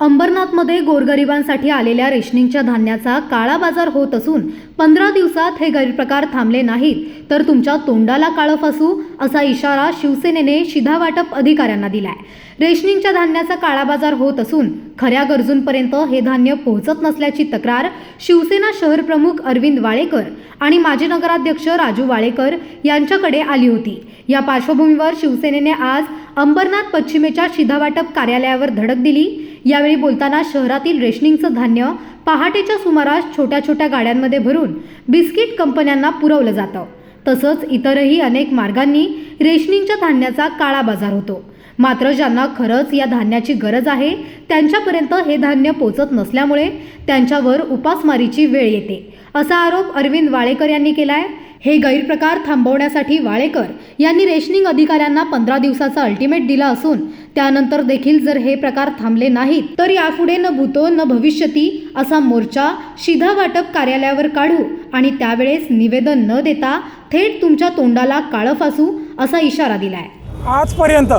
अंबरनाथमध्ये गोरगरिबांसाठी आलेल्या रेशनिंगच्या धान्याचा काळा बाजार होत असून पंधरा दिवसात हे गैरप्रकार थांबले नाहीत. तर तुमच्या तोंडाला काळं फासू असा इशारा शिवसेनेने शिधावाटप अधिकाऱ्यांना दिलाय. रेशनिंगच्या धान्याचा काळा बाजार होत असून खऱ्या गरजूंपर्यंत हे धान्य पोहोचत नसल्याची तक्रार शिवसेना शहर प्रमुख अरविंद वाळेकर आणि माजी नगराध्यक्ष राजू वाळेकर यांच्याकडे आली होती. या पार्श्वभूमीवर शिवसेनेने आज अंबरनाथ पश्चिमेच्या शिधावाटप कार्यालयावर धडक दिली. यावेळी बोलताना शहरातील रेशनिंगचं धान्य पहाटेच्या सुमारास छोट्या छोट्या गाड्यांमध्ये भरून बिस्किट कंपन्यांना पुरवलं जातं. तसंच इतरही अनेक मार्गांनी रेशनिंगच्या धान्याचा काळा बाजार होतो. मात्र ज्यांना खरंच या धान्याची गरज आहे त्यांच्यापर्यंत हे धान्य पोचत नसल्यामुळे त्यांच्यावर उपासमारीची वेळ येते असा आरोप अरविंद वाळेकर यांनी केला आहे हे गैरप्रकार थांबवण्यासाठी वाळेकर यांनी रेशनिंग अधिकाऱ्यांना पंधरा दिवसाचा अल्टिमेट दिला असून त्यानंतर देखील जर हे प्रकार थांबले नाहीत तर यापुढे न भूतो न भविष्यती असा मोर्चा शिधा वाटप कार्यालयावर काढू आणि त्यावेळेस निवेदन न देता थेट तुमच्या तोंडाला काळं फासू असा इशारा दिलाय. आजपर्यंत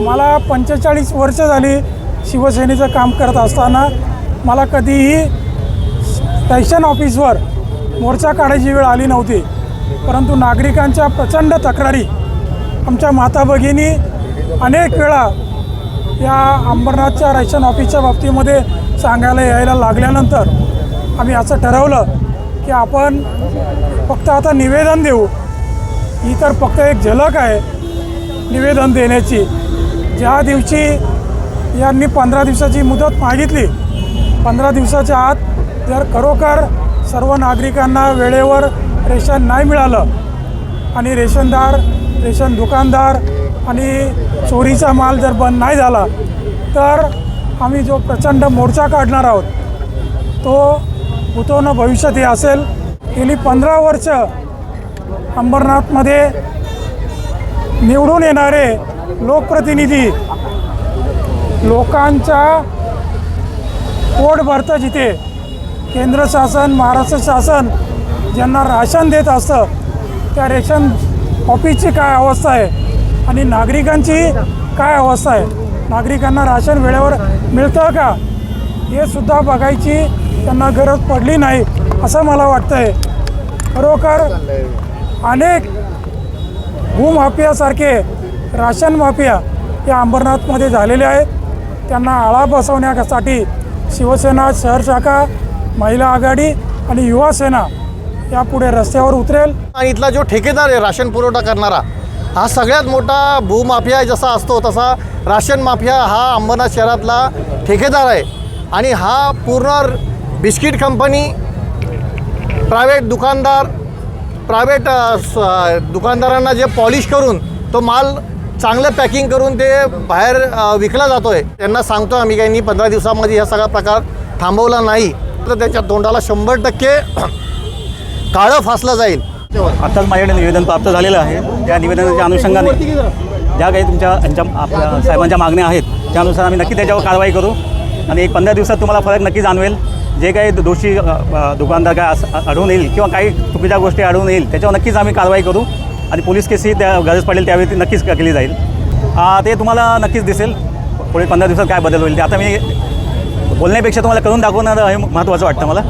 मला पंचेचाळीस वर्ष झाली शिवसेनेचं काम करत असताना मला कधीही स्टेशन ऑफिसवर मोर्चा काढायची वेळ आली नव्हती. परंतु नागरिकांच्या प्रचंड तक्रारी आमच्या माता भगिनी अनेक वेळा या अंबरनाथच्या रायशन ऑफिसच्या बाबतीमध्ये सांगायला यायला लागल्यानंतर आम्ही असं ठरवलं की आपण फक्त आता निवेदन देऊ. ही तर फक्त एक झलक आहे निवेदन देण्याची. ज्या दिवशी यांनी पंधरा दिवसाची मुदत मागितली पंधरा दिवसाच्या आत जर खरोखर सर्व नागरिकांना वेळेवर रेशन नाही मिळालं आणि रेशनदार रेशन दुकानदार आणि चोरीचा माल जर बंद नाही झाला तर आम्ही जो प्रचंड मोर्चा काढणार आहोत तो उतवणं भविष्यात हे असेल. गेली पंधरा वर्ष अंबरनाथमध्ये निवडून येणारे लोकप्रतिनिधी लोकांच्या पोट भरतं जिथे. केंद्र शासन महाराष्ट्र शासन ज्यांना राशन देत असतं त्या रेशन ऑफिसची काय अवस्था आहे? आणि नागरिकांची काय अवस्था आहे? नागरिकांना राशन वेळेवर मिळतं का? हे सुद्धा बघायची त्यांना गरज पडली नाही असं मला वाटतं आहे खरोखर अनेक भूमाफियासारखे राशन माफिया या अंबरनाथमध्ये झालेले आहेत. त्यांना आळा बसवण्यासाठी शिवसेना शहर शाखा महिला आघाडी आणि युवा सेना यापुढे रस्त्यावर उतरेल. आणि इथला जो ठेकेदार आहे राशन पुरवठा करणारा हा सगळ्यात मोठा भूमाफिया जसा असतो तसा राशन माफिया हा अंबरनाथ शहरातला ठेकेदार आहे. आणि हा पूर्ण बिस्किट कंपनी प्रायव्हेट दुकानदार प्रायव्हेट दुकानदारांना जे पॉलिश करून तो माल चांगलं पॅकिंग करून ते बाहेर विकला जातो आहे त्यांना सांगतो आम्ही काही पंधरा दिवसामध्ये हा सगळा प्रकार थांबवला नाही. तर त्याच्या तोंडाला शंभर टक्के काळं फासलं जाईल. आत्ताच माझ्याकडे निवेदन प्राप्त झालेलं आहे. त्या निवेदनाच्या अनुषंगाने ज्या काही तुमच्या यांच्या आपल्या साहेबांच्या मागण्या आहेत त्यानुसार आम्ही नक्की त्याच्यावर कारवाई करू. आणि एक पंधरा दिवसात तुम्हाला फरक नक्की जाणवेल. जे काही दोषी दुकानदार काय असं आढळून येईल किंवा काही चुकीच्या गोष्टी आढळून येईल त्याच्यावर नक्कीच आम्ही कारवाई करू. आणि पोलीस केसही त्या गरज पडेल त्यावेळी ती नक्कीच केली जाईल. ते तुम्हाला नक्कीच दिसेल. पुढे पंधरा दिवसात काय बदल होईल ते आता मी बोलण्यापेक्षा तुम्हाला करून दाखवणं हे महत्त्वाचं वाटतं मला.